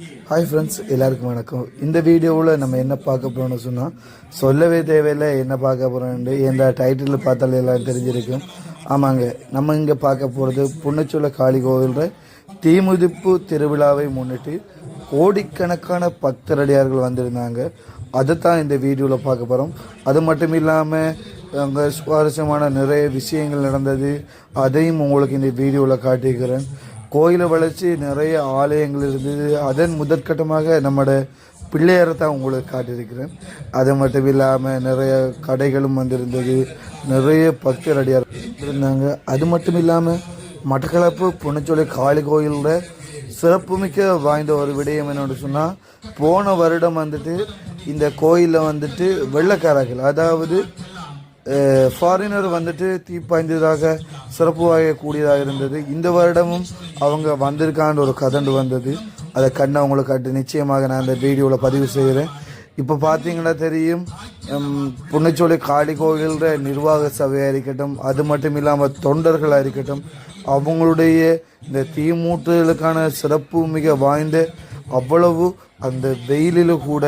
Hi friends எல்லாருக்கும் வணக்கம். இந்த வீடியோவில் நம்ம என்ன பார்க்க போகிறோம்னு சொன்னால் சொல்லவே தேவையில்லை என்ன பார்க்க போகிறோம்னு எந்த டைட்டில் பார்த்தாலே எல்லாம் தெரிஞ்சிருக்கும். ஆமாங்க நம்ம இங்கே பார்க்க போகிறது புன்னச்சோல காளி கோவிலில் தீமுதிப்பு திருவிழாவை முன்னிட்டு கோடிக்கணக்கான பக்தரடியார்கள் வந்திருந்தாங்க. அதை தான் இந்த வீடியோவில் பார்க்க போகிறோம் அது மட்டும் இல்லாமல் அங்கே சுவாரஸ்யமான நிறைய விஷயங்கள் நடந்தது. அதையும் உங்களுக்கு இந்த வீடியோவில் காட்டியிருக்கிறேன் கோயிலை வளர்ச்சி நிறைய ஆலயங்கள் இருந்தது. அதன் முதற்கட்டமாக நம்மளோட பிள்ளையாரை தான் உங்களுக்கு காட்டியிருக்கிறேன். அது மட்டும் இல்லாமல் நிறைய கடைகளும் வந்திருந்தது. நிறைய பக்தர் அடியார் இருந்தாங்க. அது மட்டும் இல்லாமல் மட்டக்களப்பு புனச்சோலை காளி கோயிலோட சிறப்புமிக்க வாய்ந்த ஒரு விடயம் என்னன்னு சொன்னால் போன வருடம் வந்துட்டு இந்த கோயிலில் வந்துட்டு வெள்ளக்காரர்கள் அதாவது ஃபாரினர் வந்துட்டு தீப்பாய்ந்ததாக சிறப்பு வாயக்கூடியதாக இருந்தது. இந்த வருடமும் அவங்க வந்திருக்கான்னு ஒரு கதண்டு வந்தது. அதை கண்ணை அவங்களுக்கு கட்டு நிச்சயமாக நான் அந்த வீடியோவில் பதிவு செய்கிறேன். இப்போ பார்த்தீங்கன்னா தெரியும் புன்னச்சோலை காளி கோயில்ற நிர்வாக சபையாக இருக்கட்டும் அது மட்டும் இல்லாமல் தொண்டர்களாக இருக்கட்டும் அவங்களுடைய இந்த தீமூட்டுதலுக்கான சிறப்பு மிக வாய்ந்த அவ்வளவு அந்த வெயிலில் கூட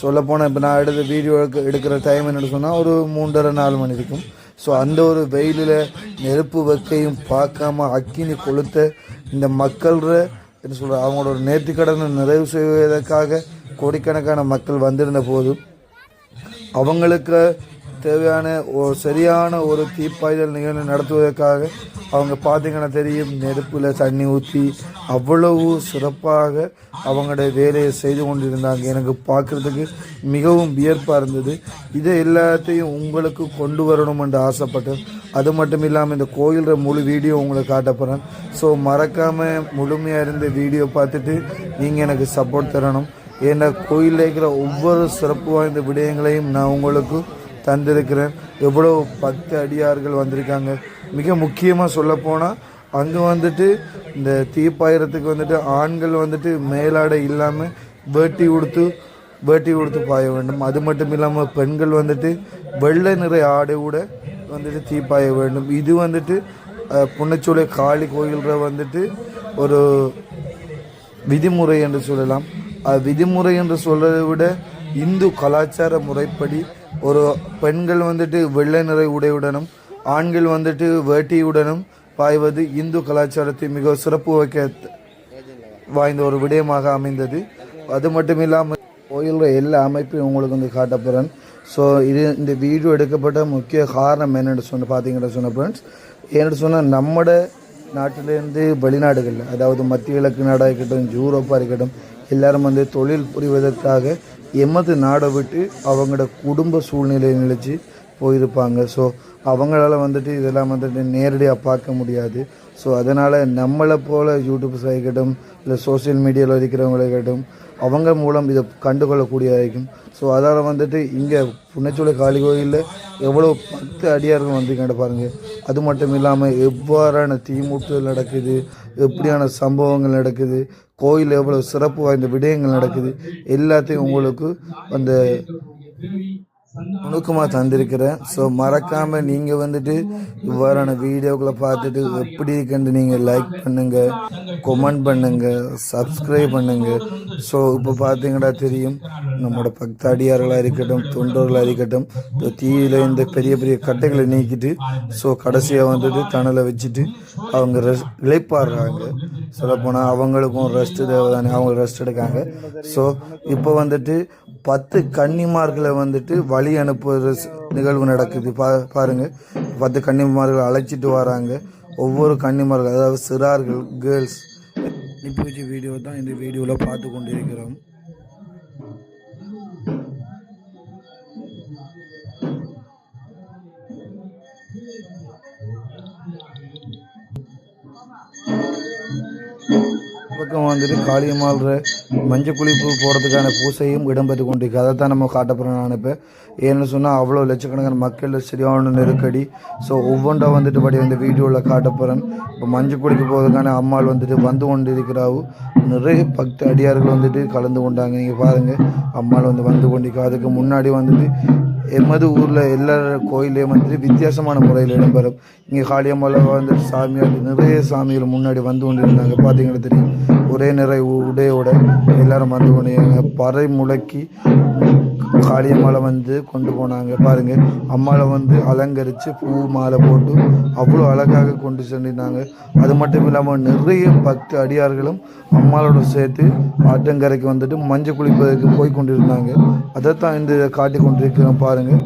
சொல்லப்போனால் இப்போ நான் எடுத்த வீடியோ எடுக்க எடுக்கிற டைம் என்னென்னு சொன்னால் ஒரு மூன்றரை நாலு மணி இருக்கும். ஸோ அந்த ஒரு வெயிலில் நெருப்பு வைக்கையும் பார்க்காம அக்கினி கொளுத்த இந்த மக்கள்ற என்ன சொல்கிற அவங்களோட நேர்த்திக்கடனை நிறைவு செய்வதற்காக கோடிக்கணக்கான மக்கள் வந்திருந்த போதும் அவங்களுக்கு தேவையான ஒரு சரியான ஒரு தீப்பாய்தல் நிகழ்வு நடத்துவதற்காக அவங்க பார்த்தீங்கன்னா தெரியும் நெருப்பில் தண்ணி ஊற்றி அவ்வளவு சிறப்பாக அவங்களுடைய வேலையை செய்து கொண்டிருந்தாங்க. எனக்கு பார்க்குறதுக்கு மிகவும் வியப்பாக இருந்தது. இதை எல்லாத்தையும் உங்களுக்கு கொண்டு வரணும் என்று ஆசைப்பட்டேன். அது மட்டும் இல்லாமல் இந்த கோயிலோட முழு வீடியோ உங்களுக்கு காட்டப்போகிறேன் ஸோ மறக்காமல் முழுமையாக இருந்த வீடியோ பார்த்துட்டு நீங்கள் எனக்கு சப்போர்ட் தரணும். ஏன்னா கோயிலில் இருக்கிற ஒவ்வொரு சிறப்பு வாய்ந்த விடயங்களையும் நான் உங்களுக்கு தந்திருக்கிறேன். எவ்வளோ பத்து அடியார்கள் வந்திருக்காங்க. மிக முக்கியமாக சொல்லப்போனால் அங்கே வந்துட்டு இந்த தீப்பாயிரத்துக்கு வந்துட்டு ஆண்கள் வந்துட்டு மேலாடை இல்லாமல் வேட்டி உடுத்து வேட்டி உடுத்து பாய வேண்டும். அது மட்டும் இல்லாமல் பெண்கள் வந்துட்டு வெள்ளை நிறை ஆடை கூட வந்துட்டு தீப்பாய வேண்டும். இது வந்துட்டு அஹ், புன்னச்சோலை காளி கோயிலில் வந்துட்டு ஒரு விதிமுறை என்று சொல்லலாம். விதிமுறை என்று சொல்றதை விட இந்து கலாச்சார முறைப்படி ஒரு பெண்கள் வந்துட்டு வெள்ளை நிறை உடையுடனும் ஆண்கள் வந்துட்டு வேட்டியுடனும் பாய்வது இந்து கலாச்சாரத்தை மிக சிறப்பு வைக்க வாய்ந்த ஒரு விடயமாக அமைந்தது. அது மட்டும் இல்லாமல் கோயில்கள் எல்லா அமைப்பையும் உங்களுக்கு வந்து காட்டப்படுறேன் ஸோ இது இந்த வீடியோ எடுக்கப்பட்ட முக்கிய காரணம் என்னென்னு சொன்ன பார்த்தீங்கன்னா சொன்ன ஃப்ரெண்ட்ஸ் ஏன்னு சொன்னால் நம்மட நாட்டிலேருந்து வெளிநாடுகளில் அதாவது மத்திய கிழக்கு நாடாக இருக்கட்டும் யூரோப்பாக இருக்கட்டும் எல்லாரும் வந்து தொழில் புரிவதற்காக எமது நாடை விட்டு அவங்களோட குடும்ப சூழ்நிலையை நிலைச்சு போயிருப்பாங்க. ஸோ அவங்களால வந்துட்டு இதெல்லாம் வந்துட்டு நேரடியாக பார்க்க முடியாது. ஸோ அதனால் நம்மளை போல் யூடியூப்ஸ் ஆகிக்கட்டும் இல்லை சோஷியல் மீடியாவில் இருக்கிறவங்களாகட்டும் அவங்க மூலம் இதை கண்டுகொள்ளக்கூடியதாகும் ஸோ அதால் வந்துட்டு இங்கே புன்னச்சோலை காளி கோயிலில் எவ்வளோ பத்து அடியார்கள் வந்திருக்காங்க பாருங்கள் அது மட்டும் இல்லாமல் எவ்வாறான தீமூட்டுதல் நடக்குது எப்படியான சம்பவங்கள் நடக்குது கோயில் எவ்வளோ சிறப்பு வாய்ந்த விடயங்கள் நடக்குது எல்லாத்தையும் உங்களுக்கு அந்த நுணுக்கமாக தந்திருக்கிறேன். ஸோ மறக்காமல் நீங்கள் வந்துட்டு இவ்வாறான வீடியோக்களை பார்த்துட்டு எப்படி இருக்குன்னு நீங்கள் லைக் பண்ணுங்கள் கொமெண்ட் பண்ணுங்கள் சப்ஸ்கிரைப் பண்ணுங்கள் ஸோ இப்போ பார்த்தீங்கன்னா தெரியும் நம்மளோட பக்தாடியார்களாக இருக்கட்டும் தொண்டர்களாக இருக்கட்டும் இப்போ தீயில இந்த பெரிய பெரிய கட்டைகளை நீக்கிட்டு ஸோ கடைசியாக வந்துட்டு தணலை வச்சுட்டு அவங்க ரெஸ்ட் இழைப்பாடுறாங்க. சொல்லப்போனால் அவங்களுக்கும் ரெஸ்ட் தேவை தானே அவங்க ரெஸ்ட் எடுக்காங்க. ஸோ இப்போ வந்துட்டு பத்து கன்னிமார்களை வந்துட்டு வழி அனுப்புகிற நிகழ்வு நடக்குது. பா பாருங்க. பத்து கன்னிமார்கள் அழைச்சிட்டு வராங்க. ஒவ்வொரு கன்னிமார்கள் அதாவது சிறார்கள் கேர்ள்ஸ் அனுப்பி வச்ச வீடியோ தான் இந்த வீடியோவில் பார்த்து கொண்டிருக்கிறோம். பக்கம் வந்துட்டு காளியம்மாள்ற மஞ்சள் குளிப்பு போகிறதுக்கான பூசையும் இடம்பெற்று கொண்டிருக்கு. அதை தான் நம்ம காட்ட நினைப்பேன். ஏன்னு சொன்னால் அவ்வளோ லட்சக்கணக்கான மக்கள் சரியான நெருக்கடி. ஸோ ஒவ்வொன்றா வந்துட்டு படி வந்து வீடியோவில் காட்ட இப்போ மஞ்சள் குளிக்க போகிறதுக்கான அம்மாள் வந்துட்டு வந்து கொண்டு இருக்கிறாவு நிறைய பக்த அடியார்கள் வந்துட்டு கலந்து கொண்டாங்க. நீங்கள் பாருங்கள் அம்மாள் வந்து வந்து கொண்டிருக்கா. அதுக்கு முன்னாடி வந்துட்டு எமது ஊரில் எல்லா கோயிலையும் வந்துட்டு வித்தியாசமான முறையில் இடம்பெறும். இங்கே காளியம்மலை வந்து சாமியார் நிறைய சாமிகள் முன்னாடி வந்து கொண்டு இருந்தாங்க பார்த்தீங்கன்னா தெரியும். ஒரே நிறை உடையோட எல்லாரும் வந்து போனீங்க பறை முழக்கி காளியம்மாவை வந்து கொண்டு போனாங்க. பாருங்க அம்மாளை வந்து அலங்கரித்து பூ மாலை போட்டு அவ்வளோ அழகாக கொண்டு சென்றிருந்தாங்க. அது மட்டும் இல்லாமல் நிறைய பத்து அடியார்களும் அம்மாளோட சேர்த்து ஆற்றங்கரைக்கு வந்துட்டு மஞ்சள் குளிப்பதற்கு போய் கொண்டிருந்தாங்க. அதைத்தான் இந்த காட்டி கொண்டிருக்கிறோம் பாருங்கள்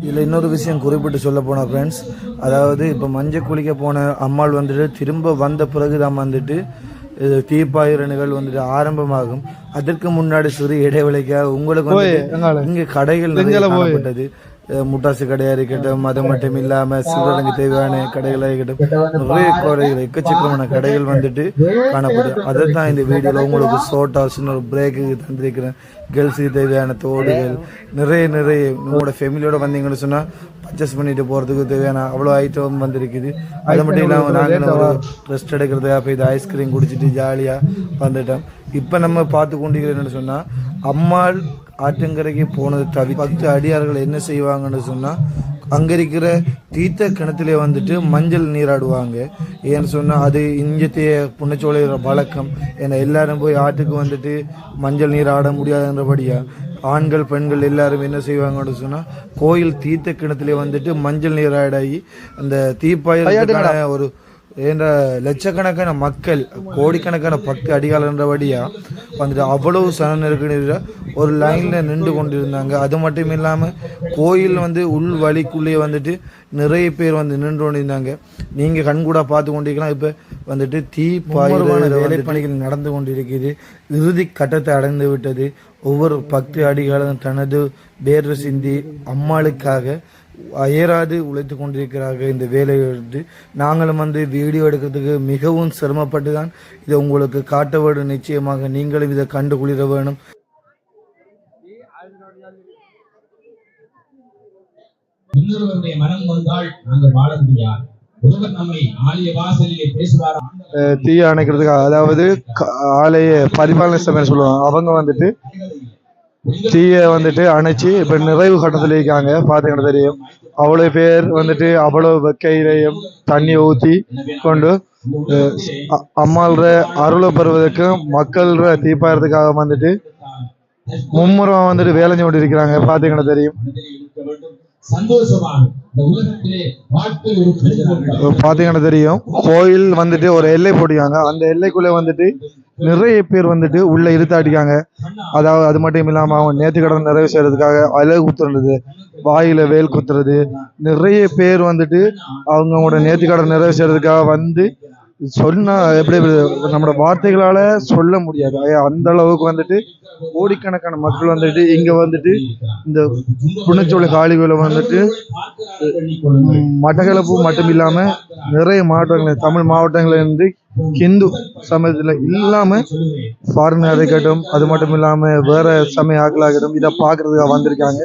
இதில் இன்னொரு விஷயம் குறிப்பிட்டு சொல்ல போனால் ஃப்ரெண்ட்ஸ் அதாவது இப்போ மஞ்சள் குளிக்க போன அம்மாள் வந்துட்டு திரும்ப வந்த பிறகு தான் வந்துட்டு இது தீப்பாயிர நிகழ்வு வந்துட்டு ஆரம்பமாகும். அதற்கு முன்னாடி சிறு இடைவெளிக்காக உங்களுக்கு இங்கே கடைகள் நிறைய காணப்பட்டது. முட்டாசு கடையாக இருக்கட்டும் அது மட்டும் இல்லாமல் சிவரங்க தேவையான கடைகளாக இருக்கட்டும் நிறைய கடைகள் எக்கச்சக்கமான கடைகள் வந்துட்டு காணப்படுது அதை தான் இந்த வீடியோவில் உங்களுக்கு ஷோட்டாஸ்னு ஒரு பிரேக்கு தந்திருக்கிறேன் கேர்ள்ஸுக்கு தேவையான தோடுகள் நிறைய நிறைய உங்களோட ஃபேமிலியோட வந்தீங்கன்னு சொன்னால் பர்ச்சேஸ் பண்ணிட்டு போகிறதுக்கு தேவையான அவ்வளோ ஐட்டம் வந்திருக்குது அது மட்டும் இல்லாமல் நாங்கள் ஒரு ரெஸ்ட் எடுக்கிறது அப்போ இது ஐஸ்கிரீம் குடிச்சிட்டு ஜாலியாக வந்துட்டோம் இப்போ நம்ம பார்த்து கொண்டிருக்கிறேன்னு சொன்னால் அம்மாள் ஆற்றங்கரைக்கு போனது தவி பத்து அடியார்கள் என்ன செய்வாங்கன்னு சொன்னால் அங்கே இருக்கிற தீர்த்த கிணத்துல வந்துட்டு மஞ்சள் நீராடுவாங்க. ஏன்னு சொன்னால் அது இஞ்சத்தைய புண்ணச்சோலையிற வழக்கம். ஏன்னா எல்லாரும் போய் ஆற்றுக்கு வந்துட்டு மஞ்சள் நீர் ஆட முடியாதுன்றபடியா ஆண்கள் பெண்கள் எல்லாரும் என்ன செய்வாங்கன்னு சொன்னால் கோயில் தீர்த்த கிணத்துல வந்துட்டு மஞ்சள் நீராடாகி அந்த தீப்பாயிரத்துக்கான ஒரு என்ற லட்சக்கணக்கான மக்கள் கோடிக்கணக்கான பக்தி அடிகாலன்றபடியா வந்துட்டு அவ்வளவு சன நெருக்கடியில் ஒரு லைனில் நின்று கொண்டிருந்தாங்க. அது மட்டும் இல்லாமல் கோயில் வந்து உள் வழிக்குள்ளேயே வந்துட்டு நிறைய பேர் வந்து நின்று கொண்டிருந்தாங்க. நீங்கள் கண்கூட பார்த்து கொண்டிருக்கலாம். இப்போ வந்துட்டு தீ வேலைப்பணிகள் நடந்து கொண்டிருக்கிறது. இறுதி கட்டத்தை அடைந்து விட்டது. ஒவ்வொரு பக்தி அடிகளும் தனது வேர்வை சிந்தி அம்மாளுக்காக அயராது உழைத்து கொண்டிருக்கிறார்கள் இந்த வேலையை எடுத்து நாங்களும் வந்து வீடியோ எடுக்கிறதுக்கு மிகவும் சிரமப்பட்டு தான் இதை உங்களுக்கு காட்ட வேண்டும் நிச்சயமாக நீங்களும் இதை கண்டு குளிர வேணும். இன்னொருவருடைய மனம் வந்தால் நாங்கள் வாழ முடியாது. ஒருவர் நம்மை ஆலய வாசலிலே பேசுவார்? தீயை அணைக்கிறதுக்காக அதாவது ஆலய பரிபாலனை சொல்லுவாங்க. அவங்க வந்துட்டு தீயை வந்துட்டு அணைச்சி இப்போ நிறைவு கட்டத்தில் இருக்காங்க. பார்த்தீங்கன்னா தெரியும். அவ்வளோ பேர் வந்துட்டு அவ்வளோ வெக்கையிலையும் தண்ணி ஊற்றி கொண்டு அஹ், அம்மாள்ற அருளை பெறுவதற்கும் மக்கள்ற தீப்பாயறதுக்காக வந்துட்டு மும்முரம் வந்துட்டு வேலை செஞ்சு இருக்கிறாங்க பார்த்தீங்கன்னா தெரியும். பாத்தீங்கன்னா பார்த்தீங்கன்னா தெரியும் கோயில் வந்துட்டு ஒரு எல்லை போட்டிருக்காங்க. அந்த எல்லைக்குள்ள வந்துட்டு நிறைய பேர் வந்துட்டு உள்ள இருத்தாட்டிக்காங்க அதாவது அது மட்டும் இல்லாமல் அவங்க நேர்த்தி கடன் நிறைவு செய்யறதுக்காக அழகு குத்துறது வாயில வேல் குத்துறது நிறைய பேர் வந்துட்டு அவங்களோட நேர்த்திக்கடன் நிறைவு செய்யறதுக்காக வந்து சொன்னா எப்படி நம்மளோட வார்த்தைகளால சொல்ல முடியாது. அந்த அளவுக்கு வந்துட்டு கோடிக்கணக்கான மக்கள் வந்துட்டு இங்க வந்துட்டு இந்த புனச்சோலை காளிகளை வந்துட்டு மட்டக்களப்பு மட்டும் இல்லாம நிறைய மாவட்டங்கள் தமிழ் மாவட்டங்கள்ல இருந்து ஹிந்து சமயத்துல இல்லாம ஃபாரினர் இருக்கட்டும் அது மட்டும் இல்லாம வேற சமய ஆக்களாகட்டும் இதை பாக்குறதுக்காக வந்திருக்காங்க.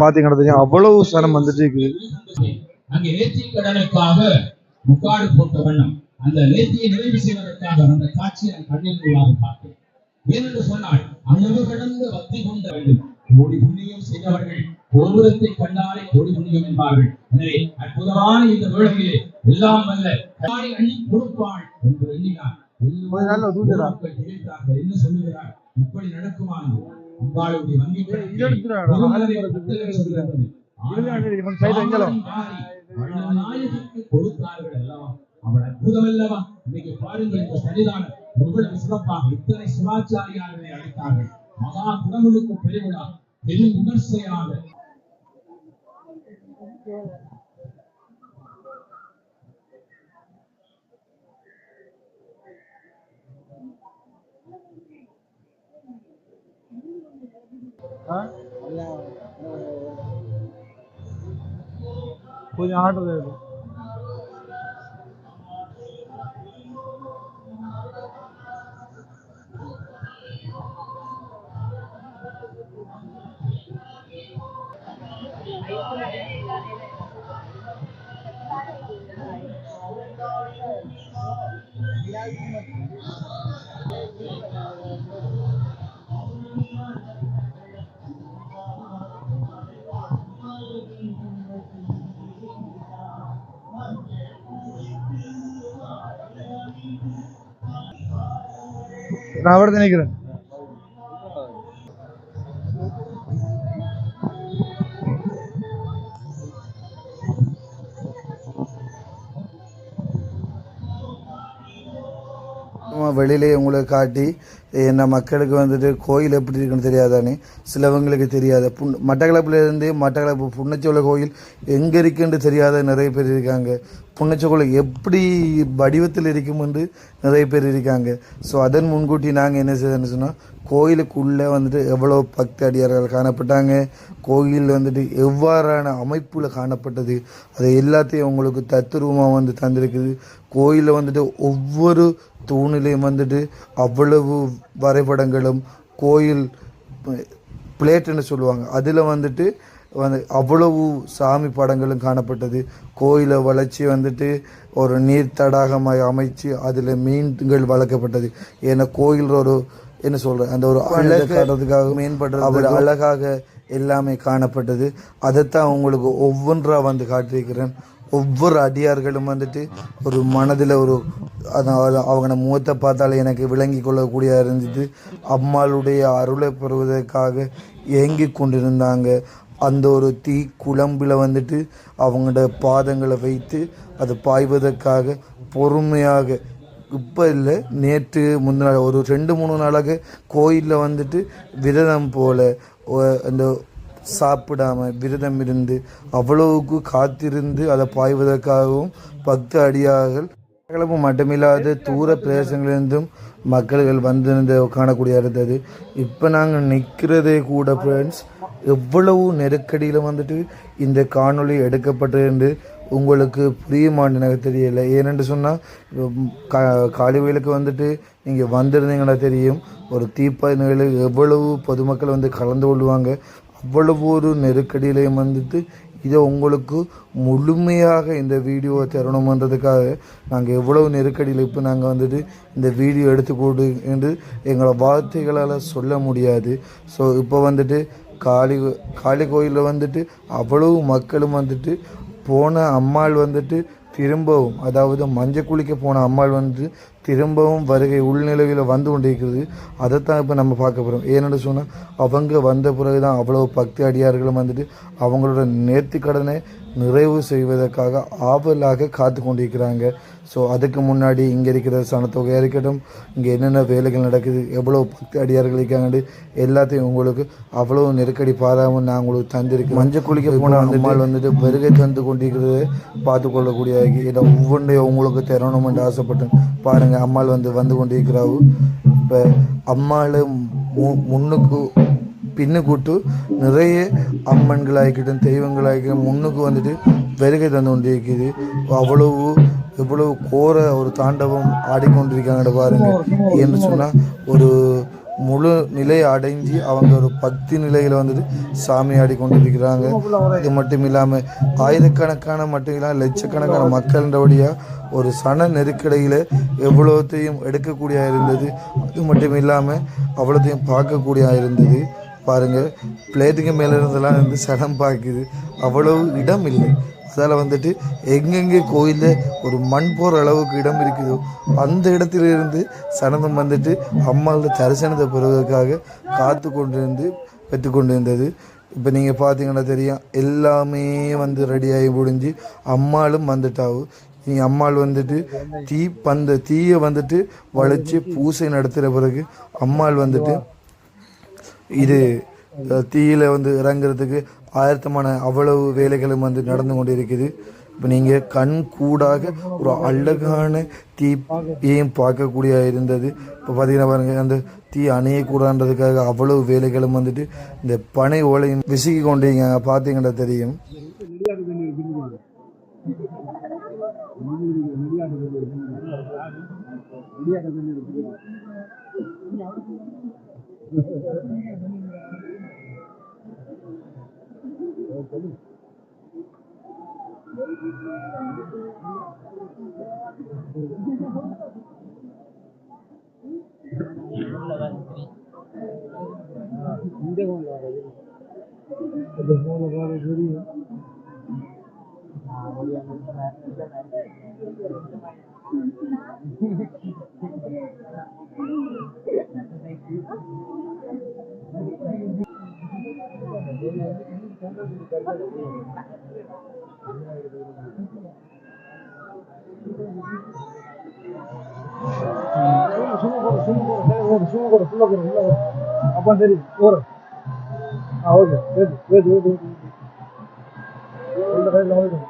பாத்தீங்கன்னா அவ்வளவு சனம் வந்துட்டு இருக்குது. அந்த நேர்த்தியை நிறைவு செய்வதற்காக அந்த காட்சியை நான் கண்ணில் உள்ளாக பார்த்தேன். ஏனென்று சொன்னால் அளவு கடந்த பக்தி கொண்ட வேண்டும் கோடி புண்ணியம் செய்தவர்கள் கோபுரத்தை கண்டாலே கோடி புண்ணியம் என்பார்கள். எனவே அற்புதமான இந்த வேளையிலே எல்லாம் வல்ல கண்ணாடி அள்ளி கொடுப்பாள் என்று எண்ணினார். என்ன சொல்லுகிறார்? இப்படி நடக்குமா அம்பாளுடைய வங்கி கொடுத்தார்கள் அல்லவா? அவள் அற்புதம் அல்லவா இன்னைக்கு பாருங்கள் இந்த சன்னிதானம் எவ்வளவு சிறப்பாக இத்தனை சிவாச்சாரியார்களை அழைத்தார்கள். மகா குடமுழுக்கு பெருவிழா பெரும் விமர்சையாக கொஞ்சம் ஆர்டர் நான் அவர்தான் நினைக்கிறேன் வெளியிலே உங்களுக்கு காட்டி என்ன மக்களுக்கு வந்துட்டு கோயில் எப்படி இருக்குன்னு தெரியாதானே? சிலவங்களுக்கு தெரியாத புண் மட்டக்களப்புலேருந்து மட்டக்களப்பு புண்ணச்சோலை கோயில் எங்கே இருக்குன்னு தெரியாத நிறைய பேர் இருக்காங்க. புண்ணச்சோலை எப்படி வடிவத்தில் இருக்கும் என்று நிறைய பேர் இருக்காங்க. ஸோ அதன் முன்கூட்டி நாங்கள் என்ன செய்யணும்னு சொன்னால் கோயிலுக்குள்ளே வந்துட்டு எவ்வளோ பக்தி அடியார்கள் காணப்பட்டாங்க கோயில் வந்துட்டு எவ்வாறான அமைப்பில் காணப்பட்டது அது எல்லாத்தையும் உங்களுக்கு தத்துருவமாக வந்து தந்திருக்குது. கோயிலில் வந்துட்டு ஒவ்வொரு தூணிலையும் வந்துட்டு அவ்வளவு வரைபடங்களும் கோயில் பிளேட்டுன்னு சொல்லுவாங்க. அதில் வந்துட்டு வந்து அவ்வளவு சாமி படங்களும் காணப்பட்டது. கோயிலை வளர்ச்சி வந்துட்டு ஒரு நீர் தடாகமாய் அமைச்சு அதில் மீன்கள் வளர்க்கப்பட்டது. ஏன்னா கோயில் ஒரு என்ன சொல்ற அந்த ஒரு அழகு காட்டுறதுக்காக மேம்படுறது அவர் அழகாக எல்லாமே காணப்பட்டது. அதைத்தான் உங்களுக்கு ஒவ்வொன்றா வந்து காட்டியிருக்கிறேன். ஒவ்வொரு அடியார்களும் வந்துட்டு ஒரு மனதில் ஒரு அதான் அவங்க முகத்தை பார்த்தாலே எனக்கு விளங்கி கொள்ளக்கூடிய இருந்தது அம்மாளுடைய அருளை பெறுவதற்காக ஏங்கி கொண்டிருந்தாங்க. அந்த ஒரு தீ குழம்பில் வந்துட்டு அவங்களோட பாதங்களை வைத்து அது பாய்வதற்காக பொறுமையாக இப்போ இல்லை நேற்று முந்தின ஒரு ரெண்டு மூணு நாளாக கோயிலில் வந்துட்டு விரதம் போல் அந்த சாப்பிடாம விரதம் இருந்து அவ்வளவுக்கு காத்திருந்து அதை பாய்வதற்காகவும் பக்த அடியார்கள் கிளம்பு மட்டுமில்லாத தூர பிரதேசங்களிலிருந்தும் மக்கள்கள் வந்து காணக்கூடிய இருந்தது. இப்போ நாங்கள் நிற்கிறதே கூட ஃப்ரெண்ட்ஸ் எவ்வளவு நெருக்கடியில் வந்துட்டு இந்த காணொளி எடுக்கப்பட்டது என்று உங்களுக்கு புரியுமான்னு எனக்கு தெரியலை. ஏனென்று சொன்னால் கா காலிவேலுக்கு வந்துட்டு நீங்கள் வந்திருந்தீங்கன்னா தெரியும் ஒரு தீப்பயணிகளில் எவ்வளவு பொதுமக்கள் வந்து கலந்து கொள்வாங்க அவ்வளவு ஒரு நெருக்கடியிலையும் வந்துட்டு இதை உங்களுக்கு முழுமையாக இந்த வீடியோவை தரணுமன்றதுக்காக நாங்கள் எவ்வளவு நெருக்கடியில் இப்போ நாங்கள் வந்துட்டு இந்த வீடியோ எடுத்துக்கொடு என்று எங்களை வார்த்தைகளால் சொல்ல முடியாது. ஸோ இப்போ வந்துட்டு காளி காளி கோயிலில் வந்துட்டு அவ்வளவு மக்களும் வந்துட்டு போன அம்மாள் வந்துட்டு திரும்பவும் அதாவது மஞ்சள் குளிக்க போன அம்மாள் வந்து திரும்பவும் வருகை உள்நிலையில் வந்து கொண்டிருக்கிறது. அதைத்தான் இப்போ நம்ம பார்க்க போகிறோம் ஏன்னு சொன்னால் அவங்க வந்த பிறகு தான் அவ்வளோ பக்தி அடியார்களும் வந்துட்டு அவங்களோட நேர்த்தி கடனை நிறைவு செய்வதற்காக ஆவலாக காத்து கொண்டிருக்கிறாங்க. ஸோ அதுக்கு முன்னாடி இங்கே இருக்கிற சனத்தொகையாக இருக்கட்டும் இங்கே என்னென்ன வேலைகள் நடக்குது எவ்வளோ பக்தி அடியார்கள் இருக்காங்கன்னு எல்லாத்தையும் உங்களுக்கு அவ்வளோ நெருக்கடி பாராமல் நான் உங்களுக்கு தந்திருக்கேன் மஞ்சள் குளிக்க போன அம்மாள் வந்துட்டு வருகை தந்து கொண்டிருக்கிறத பார்த்து கொள்ளக்கூடிய இதை ஒவ்வொன்றையும் உங்களுக்கு தரணும்னு ஆசைப்பட்டேன் பாருங்கள் அம்மாள் வந்து வந்து கொண்டிருக்கிறாவு. இப்போ அம்மாள் மு முன்னுக்கு பின்னு கூட்டு நிறைய அம்மன்களாகிக்கட்டும் தெய்வங்களாகிக்கட்டும் முன்னுக்கு வந்துட்டு வருகை தந்து கொண்டிருக்கிறது அவ்வளவு எவ்வளவு கோர ஒரு தாண்டவம் ஆடிக்கொண்டிருக்காங்க பாருங்க. என்று சொன்னால் ஒரு முழு நிலை அடைஞ்சு அவங்க ஒரு பக்தி நிலையில் வந்துட்டு சாமி ஆடி கொண்டிருக்கிறாங்க இது மட்டும் இல்லாமல் ஆயிரக்கணக்கான மட்டும் இல்லாமல் லட்சக்கணக்கான மக்கள்ன்றபடியாக ஒரு சன நெருக்கடியில் எவ்வளோத்தையும் எடுக்கக்கூடிய இருந்தது. அது மட்டும் இல்லாமல் அவ்வளோத்தையும் பார்க்கக்கூடிய இருந்தது. பாருங்கள் பிளேட்டுக்கு மேலே இருந்தெல்லாம் வந்து சடம் பார்க்குது அவ்வளவு இடம் இல்லை. அதால் வந்துட்டு எங்கெங்கே கோயிலில் ஒரு மண் போகிற அளவுக்கு இடம் இருக்குதோ அந்த இடத்துல இருந்து வந்துட்டு அம்மாவோட தரிசனத்தை பெறுவதற்காக காத்து கொண்டிருந்து பெற்றுக்கொண்டு இருந்தது இப்போ நீங்கள் பார்த்தீங்கன்னா தெரியும் எல்லாமே வந்து ரெடியாகி முடிஞ்சு அம்மாளும் வந்துட்டாவும் நீ அம்மாள் வந்துட்டு தீ பந்த தீயை வந்துட்டு வளைச்சி பூசை நடத்துகிற பிறகு அம்மாள் வந்துட்டு இது தீயில் தீயில வந்து இறங்குறதுக்கு ஆயத்தமான அவ்வளவு வேலைகளும் வந்து நடந்து கொண்டு இருக்குது இப்போ நீங்கள் கண் கூடாக ஒரு அழகான தீயையும் பார்க்கக்கூடிய இருந்தது இப்போ பார்த்தீங்கன்னா பாருங்க அந்த தீ அணையக்கூடாதுன்றதுக்காக அவ்வளவு வேலைகளும் வந்துட்டு இந்த பனை ஓலையும் விசுகி கொண்டீங்க பார்த்தீங்கன்னா தெரியும் Yeah. போடு சும்மா போடு சும்மா போடு சும்மா போடு உள்ள போடு அப்பா சரி போடு ஆ ஓகே Ahora, ahora, ahora